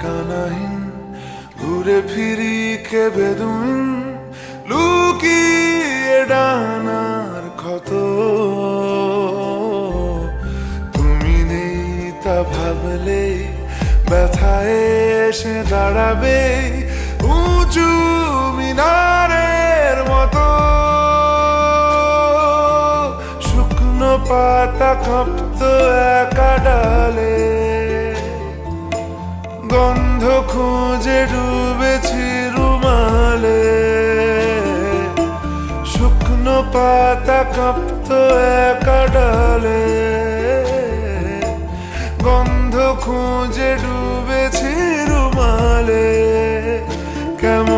ঠিকানাহীন, ঘুরে ফিরি কে বেদুইন লুকিয়ে ডানার ক্ষত। তুমি নেই তা ভাবলে, ব্যথায় এসে দাঁড়াবে উঁচু মিনারের মতো। শুকনো পাতা কাঁপত একা ডালে গন্ধ খুঁজে ডুবেছি রুমালে। শুকনো পাতা কাঁপত একা ডালে। গন্ধ খুঁজে ডুবেছি রুমালে। কেমন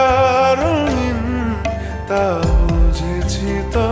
তা বুঝেছি তা।